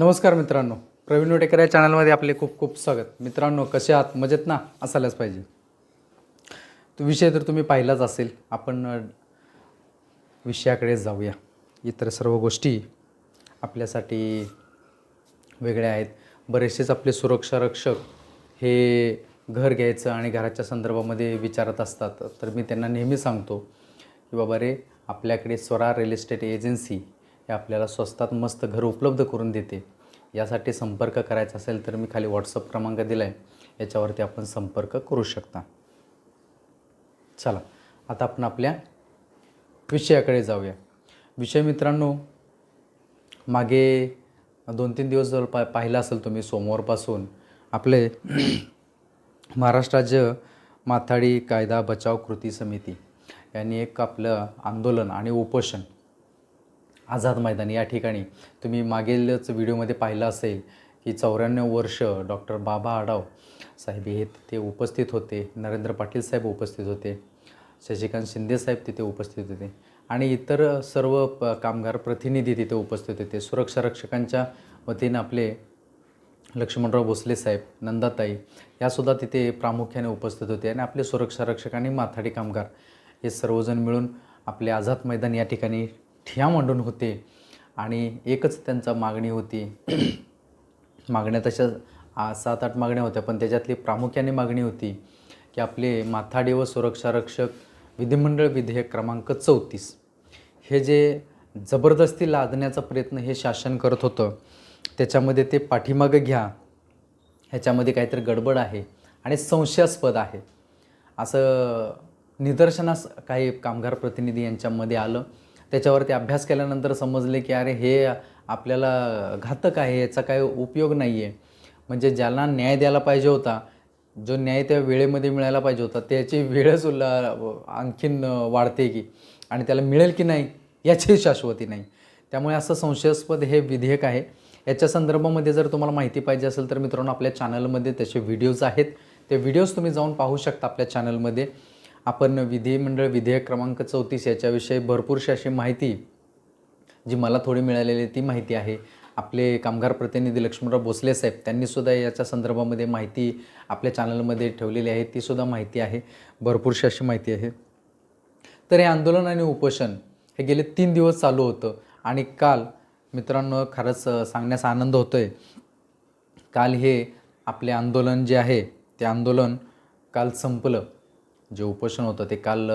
नमस्कार मित्रांनो. प्रवीण वटेकर या चॅनलमध्ये आपले खूप खूप स्वागत. मित्रांनो कसे आहात? मजेत ना? असायलाच पाहिजे. तो विषय तर तुम्ही पाहिलाच असेल. आपण विषयाकडे जाऊया. इतर सर्व गोष्टी आपल्यासाठी वेगळ्या आहेत. बरेचसेच आपले सुरक्षा रक्षक हे घर घ्यायचं आणि घराच्या संदर्भामध्ये विचारत असतात. तर मी त्यांना नेहमी सांगतो की बाबा रे आपल्याकडे स्वरा रिअल इस्टेट एजन्सी हे आपल्याला स्वस्तात मस्त घर उपलब्ध करून देते. यासाठी संपर्क करायचा असेल तर मी खाली व्हॉट्सअप क्रमांक दिला आहे याच्यावरती आपण संपर्क करू शकता. चला आता आपण आपल्या विषयाकडे जाऊया. विषय मित्रांनो मागे दोन तीन दिवस जर पा पाहिलं असेल तुम्ही सोमवारपासून आपले महाराष्ट्र राज्य माथाडी कायदा बचाव कृती समिती यांनी एक आपलं आंदोलन आणि उपोषण आझाद मैदान या ठिकाणी. तुम्ही मागीलच व्हिडिओमध्ये पाहिलं असेल की चौऱ्याण्णव वर्ष डॉक्टर बाबा आडाव साहेब हे तिथे उपस्थित होते. नरेंद्र पाटील साहेब उपस्थित होते. शशिकांत शिंदे साहेब तिथे उपस्थित होते. आणि इतर सर्व प कामगार प्रतिनिधी तिथे उपस्थित होते. सुरक्षा रक्षकांच्या वतीनं आपले लक्ष्मणराव भोसले साहेब नंदाताई यासुद्धा तिथे प्रामुख्याने उपस्थित होते. आणि आपले सुरक्षा रक्षक आणि माथाडी कामगार हे सर्वजण मिळून आपले आझाद मैदान या ठिकाणी ठिया मांडून होते आणि एकच त्यांचा मागणी होती. मागण्या तशा सात आठ मागण्या होत्या पण त्याच्यातली प्रामुख्याने मागणी होती की आपले माथाडी व सुरक्षा रक्षक विधिमंडळ विधेयक क्रमांक चौतीस. हे जे जबरदस्ती लादण्याचा प्रयत्न हे शासन करत होतं त्याच्यामध्ये ते पाठीमागं घ्या ह्याच्यामध्ये काहीतरी गडबड आहे आणि संशयास्पद आहे. असं निदर्शनास काही कामगार प्रतिनिधी यांच्यामध्ये आलं. त्याच्यावरती अभ्यास केल्यानंतर समजले की अरे हे आपल्याला घातक आहे याचा काही उपयोग नाही आहे म्हणजे ज्याला न्याय द्यायला पाहिजे होता जो न्याय त्या वेळेमध्ये मिळायला पाहिजे होता त्याची वेळच उल्ला आणखीन वाढते की आणि त्याला मिळेल की नाही याची शाश्वती नाही. त्यामुळे असं संशयास्पद हे विधेयक आहे. याच्या संदर्भामध्ये जर तुम्हाला माहिती पाहिजे असेल तर मित्रांनो आपल्या चॅनलमध्ये त्याचे व्हिडिओज आहेत. ते व्हिडिओज तुम्ही जाऊन पाहू शकता आपल्या चॅनलमध्ये. आपण विधिमंडळ विधेयक क्रमांक चौतीस याच्याविषयी भरपूरशी अशी माहिती जी मला थोडी मिळालेली ती माहिती आहे. आपले कामगार प्रतिनिधी लक्ष्मणराव भोसले साहेब त्यांनीसुद्धा याच्या संदर्भामध्ये माहिती आपल्या चॅनलमध्ये ठेवलेली आहे तीसुद्धा माहिती आहे. भरपूरशी अशी माहिती आहे. तर हे आंदोलन आणि उपोषण हे गेले तीन दिवस चालू होतं आणि काल मित्रांनो खरंच सांगण्यास आनंद होतो आहे काल हे आपले आंदोलन जे आहे ते आंदोलन काल संपलं. जे उपोषण होतं ते काल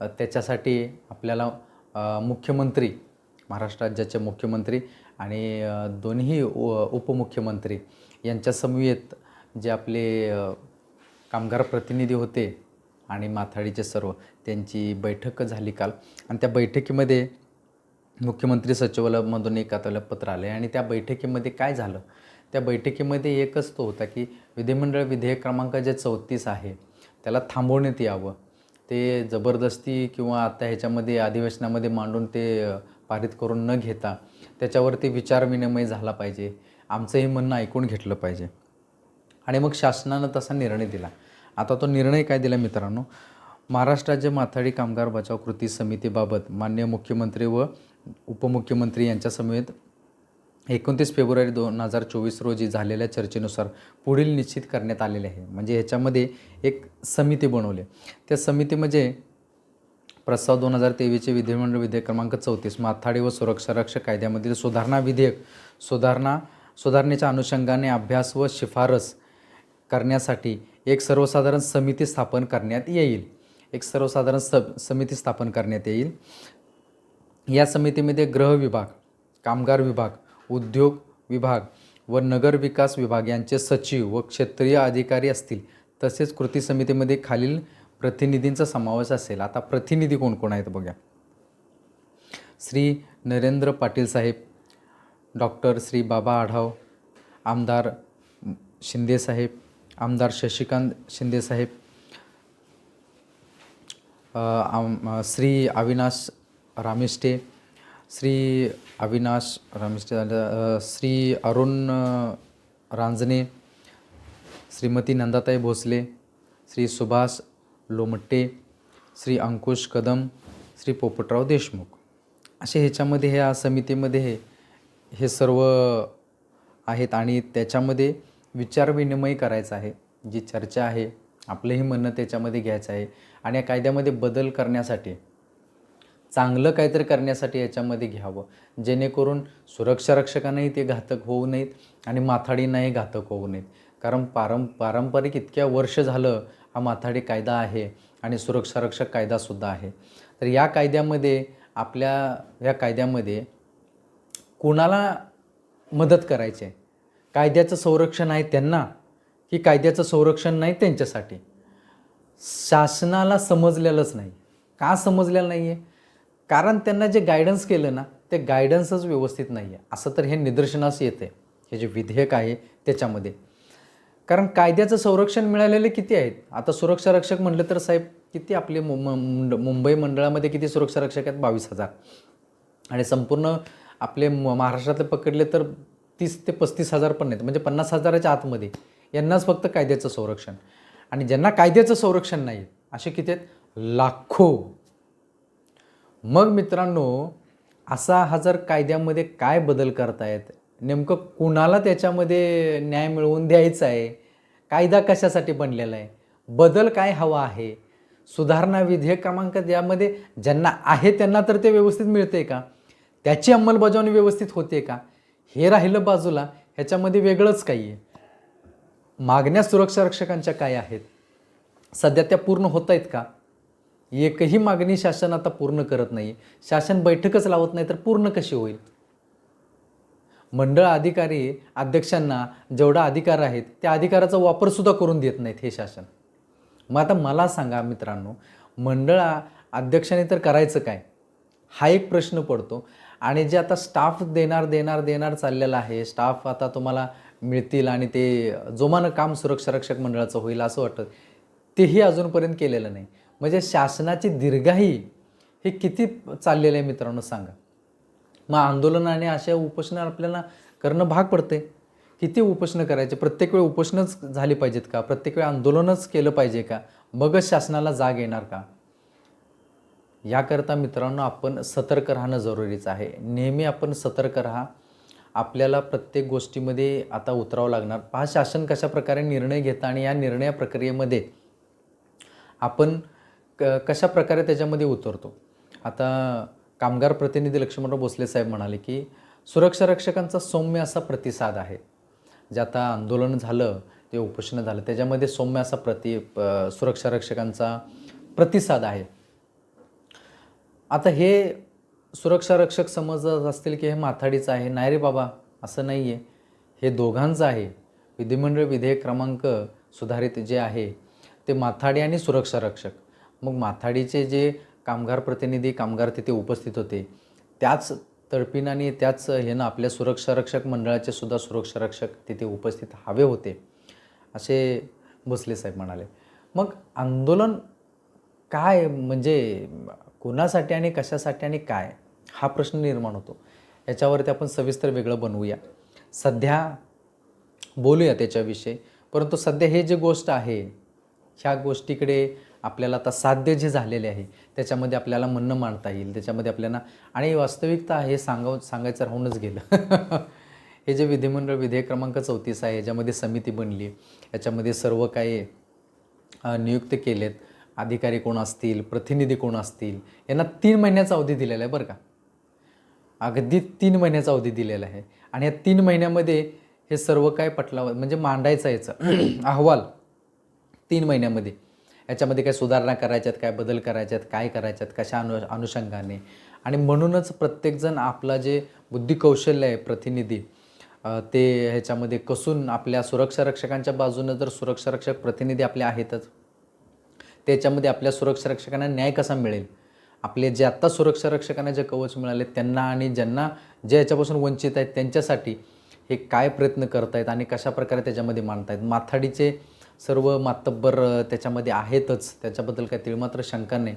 त्याच्यासाठी आपल्याला मुख्यमंत्री महाराष्ट्र राज्याचे मुख्यमंत्री आणि दोन्ही उपमुख्यमंत्री यांच्या समवेत जे आपले कामगार प्रतिनिधी होते आणि माथाडीचे सर्व त्यांची बैठक झाली काल. आणि त्या बैठकीमध्ये मुख्यमंत्री सचिवालयामधून एक आता पत्र आलं आहे आणि त्या बैठकीमध्ये काय झालं? त्या बैठकीमध्ये एकच तो होता की विधिमंडळ विधेयक क्रमांक जे चौतीस आहे त्याला थांबवण्यात यावं. ते जबरदस्ती किंवा आता ह्याच्यामध्ये अधिवेशनामध्ये मांडून ते पारित करून न घेता त्याच्यावरती विचारविनिमय झाला पाहिजे. आमचंही म्हणणं ऐकून घेतलं पाहिजे. आणि मग शासनानं तसा निर्णय दिला. आता तो निर्णय काय दिला मित्रांनो? महाराष्ट्र राज्य माथाडी कामगार बचाव कृती समितीबाबत मान्य मुख्यमंत्री व उपमुख्यमंत्री यांच्या समेत एकोणतीस फेब्रुवारी दोन हजार चोवीस रोजी झालेल्या चर्चेनुसार पुढील निश्चित करण्यात आलेले आहे. म्हणजे ह्याच्यामध्ये एक समिती बनवली त्या समिती म्हणजे प्रस्ताव दोन हजार तेवीसचे विधिमंडळ विधेयक क्रमांक चौतीस माथाडी व सुरक्षा रक्षक कायद्यामधील सुधारणा विधेयक सुधारणा सुधारणेच्या अनुषंगाने अभ्यास व शिफारस करण्यासाठी एक सर्वसाधारण समिती स्थापन करण्यात येईल. एक सर्वसाधारण स समिती स्थापन करण्यात येईल. या समितीमध्ये गृह विभाग कामगार विभाग उद्योग विभाग व नगर विकास विभाग यांचे सचिव व क्षेत्रीय अधिकारी असतील. तसेच कृती समितीमध्ये खालील प्रतिनिधींचा समावेश असेल. आता प्रतिनिधी कोण कोण आहेत बघा श्री नरेंद्र पाटील साहेब डॉक्टर श्री बाबा आढाव आमदार शिंदे साहेब आमदार शशिकांत शिंदे साहेब आम- श्री अविनाश रामिष्टे श्री अविनाश रामिष्टे श्री अरुण रांजने रांजणे श्रीमती नंदाताई भोसले श्री सुभाष लोमट्टे श्री अंकुश कदम श्री पोपटराव देशमुख. असे ह्याच्यामध्ये ह्या समितीमध्ये हे- हे सर्व आहेत आणि त्याच्यामध्ये विचारविनिमय करायचा आहे. जी चर्चा आहे आपलंही म्हणणं त्याच्यामध्ये घ्यायचं आहे. आणि या कायद्यामध्ये बदल करण्यासाठी चांगलं काहीतरी करण्यासाठी याच्यामध्ये घ्यावं. जेणेकरून सुरक्षा रक्षकांनाही ते घातक होऊ नयेत आणि माथाडींनाही घातक होऊ नयेत. कारण पारं पारंपरिक इतक्या वर्ष झालं हा माथाडी कायदा आहे आणि सुरक्षा रक्षक कायदासुद्धा आहे. तर या कायद्यामध्ये आपल्या या कायद्यामध्ये कोणाला मदत करायची? आहे कायद्याचं संरक्षण आहे त्यांना की कायद्याचं संरक्षण नाही त्यांच्यासाठी? शासनाला समजलेलंच नाही. का समजलेलं नाही आहे कारण त्यांना जे गायडन्स केलं ना ते गायडन्सच व्यवस्थित नाही आहे असं तर हे निदर्शनास येते हे जे विधेयक आहे त्याच्यामध्ये. कारण कायद्याचं संरक्षण मिळालेले किती आहेत? आता सुरक्षा रक्षक म्हटलं तर साहेब किती आपले मुंबई मंडळामध्ये किती सुरक्षा रक्षक आहेत? बावीस हजार. आणि संपूर्ण आपले म- महाराष्ट्रातले पकडले तर तीस ते पस्तीस हजार पण नाहीत म्हणजे पन्नास हजाराच्या आतमध्ये. यांनाच फक्त कायद्याचं संरक्षण. आणि ज्यांना कायद्याचं संरक्षण नाही असे किती आहेत? लाखो. मग मित्रांनो असा हा जर कायद्यामध्ये काय बदल करतायत? नेमकं कुणाला त्याच्यामध्ये न्याय मिळवून द्यायचा आहे? कायदा कशासाठी बनलेला आहे? बदल काय हवा आहे? सुधारणा विधेयक क्रमांक यामध्ये ज्यांना आहे त्यांना तर ते व्यवस्थित मिळते का? त्याची अंमलबजावणी व्यवस्थित होते का? हे राहिलं बाजूला ह्याच्यामध्ये वेगळंच काही आहे. मागण्या सुरक्षा रक्षकांच्या काय आहेत? सध्या त्या पूर्ण होत आहेत का? एकही मागणी शासन आता पूर्ण करत नाही. शासन बैठकच लावत नाही तर पूर्ण कशी होईल? मंडळ अधिकारी अध्यक्षांना जेवढा अधिकार आहेत त्या अधिकाराचा वापरसुद्धा करून देत नाहीत हे शासन. मग आता मला सांगा मित्रांनो मंडळ अध्यक्षाने तर करायचं काय? हा एक प्रश्न पडतो. आणि जे आता स्टाफ देणार देणार देणार चाललेला आहे स्टाफ आता तुम्हाला मिळतील आणि ते जोमानं काम सुरक्षा रक्षक मंडळाचं होईल असं वाटतं. तेही अजूनपर्यंत केलेलं नाही. म्हणजे शासनाची दीर्घाई हे किती चाललेलं आहे मित्रांनो सांगा. मग आंदोलन आणि अशा उपोषणं आपल्याला करणं भाग पडते किती उपोषणं करायचे? प्रत्येक वेळी उपोषणच झाली पाहिजेत का? प्रत्येक वेळी आंदोलनच केलं पाहिजे का? मगच शासनाला जाग येणार का? याकरता मित्रांनो आपण सतर्क राहणं जरुरीचं आहे. नेहमी आपण सतर्क राहा. आपल्याला प्रत्येक गोष्टीमध्ये आता उतरावं लागणार. पहा शासन कशा प्रकारे निर्णय घेतं आणि या निर्णय प्रक्रियेमध्ये आपण क कशा प्रकारे त्याच्यामध्ये उतरतो? आता कामगार प्रतिनिधी लक्ष्मणराव भोसले साहेब म्हणाले की सुरक्षा रक्षकांचा सौम्य असा प्रतिसाद आहे. जे आता आंदोलन झालं ते उपोषण झालं त्याच्यामध्ये सौम्य असा प्रति सुरक्षा रक्षकांचा प्रतिसाद आहे. आता हे सुरक्षा रक्षक समजत असतील की हे माथाडीचं आहे नाही रे बाबा असं नाही आहे हे दोघांचं आहे. विधिमंडळ विधेयक क्रमांक सुधारित जे आहे ते माथाडी आणि सुरक्षा रक्षक. मग माथाडीचे जे कामगार प्रतिनिधी कामगार तिथे उपस्थित होते त्याच तडपीनाने त्याच ह्यानं आपल्या सुरक्षा रक्षक मंडळाचे सुद्धा सुरक्षा रक्षक तिथे उपस्थित हवे होते असे भोसले साहेब म्हणाले. मग आंदोलन काय म्हणजे कोणासाठी आणि कशासाठी आणि काय हा प्रश्न निर्माण होतो. याच्यावरती आपण सविस्तर वेगळं बनवूया. सध्या बोलूया त्याच्याविषयी परंतु सध्या हे जे गोष्ट आहे ह्या गोष्टीकडे आपल्याला आता साध्य जे झालेले आहे त्याच्यामध्ये आपल्याला म्हणणं मांडता येईल त्याच्यामध्ये आपल्याला आणि वास्तविकता हे सांगाव सांगायचं राहूनच गेलं. हे जे विधिमंडळ विधेयक क्रमांक चौतीस आहे याच्यामध्ये समिती बनली. याच्यामध्ये सर्व काही नियुक्त केलेत. अधिकारी कोण असतील प्रतिनिधी कोण असतील यांना तीन महिन्याचा अवधी दिलेला आहे बरं का. अगदी तीन महिन्याचा अवधी दिलेला आहे. आणि या तीन महिन्यामध्ये हे सर्व काय पटलावर म्हणजे मांडायचं याचं अहवाल तीन महिन्यामध्ये. याच्यामध्ये काय सुधारणा करायच्यात काय बदल करायच्यात काय करायच्यात कशा अनु अनुषंगाने? आणि म्हणूनच प्रत्येकजण आपला जे बुद्धिकौशल्य आहे प्रतिनिधी ते ह्याच्यामध्ये कसून आपल्या सुरक्षा रक्षकांच्या बाजूनं जर सुरक्षा रक्षक प्रतिनिधी आपले आहेतच त्याच्यामध्ये आपल्या सुरक्षा रक्षकांना न्याय कसा मिळेल? आपले जे आत्ता सुरक्षा रक्षकांना जे कवच मिळाले त्यांना आणि ज्यांना जे याच्यापासून वंचित आहेत त्यांच्यासाठी हे काय प्रयत्न करतायत आणि कशा प्रकारे त्याच्यामध्ये मांडतायत? माथाडीचे सर्व मातब्बर त्याच्यामध्ये आहेतच. त्याच्याबद्दल काही तिळमात्र शंका नाही.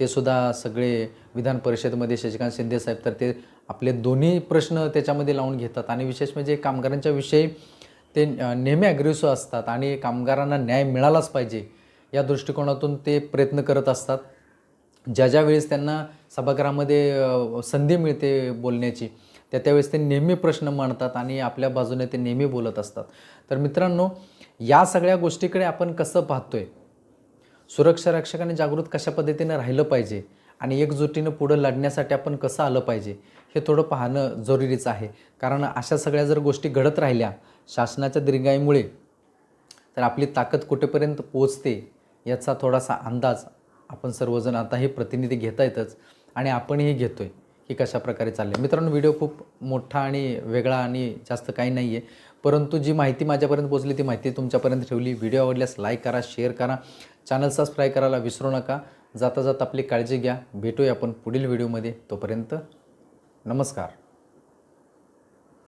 ते सुद्धा सगळे विधान परिषदेमध्ये शशिकांत शिंदे साहेब तर ते आपले दोन्ही प्रश्न त्याच्यामध्ये लावून घेतात. आणि विशेष म्हणजे कामगारांच्या विषयी ते नेहमी ॲग्रेसिव्ह असतात आणि कामगारांना न्याय मिळालाच पाहिजे या दृष्टिकोनातून ते प्रयत्न करत असतात. ज्या ज्या वेळेस त्यांना सभागृहामध्ये संधी मिळते बोलण्याची त्या त्यावेळेस ते नेहमी प्रश्न मांडतात आणि आपल्या बाजूने ते नेहमी बोलत असतात. तर मित्रांनो या सगळ्या गोष्टीकडे आपण कसं पाहतोय? सुरक्षा रक्षकाने जागृत कशा पद्धतीनं राहिलं पाहिजे आणि एकजुटीनं पुढं लढण्यासाठी आपण कसं आलं पाहिजे हे थोडं पाहणं जरुरीचं आहे. कारण अशा सगळ्या जर गोष्टी घडत राहिल्या शासनाच्या दीर्घाईमुळे तर आपली ताकद कुठेपर्यंत पोचते याचा थोडासा अंदाज आपण सर्वजण आता हे प्रतिनिधी घेता येतच आणि आपणही घेतो आहे की कशा प्रकारे चालले मित्रांनो व्हिडिओ खूप मोठा आणि वेगळा आणि जास्त काही नाही आहे परंतु जी माहिती माझ्यापर्यंत पोचली ती माहिती तुमच्यापर्यंत ठेवली. व्हिडिओ आवडल्यास लाईक करा शेअर करा. चॅनल सबस्क्राईब करायला विसरू नका. जाता जाता आपली काळजी घ्या. भेटूया आपण पुढील व्हिडिओमध्ये तोपर्यंत नमस्कार.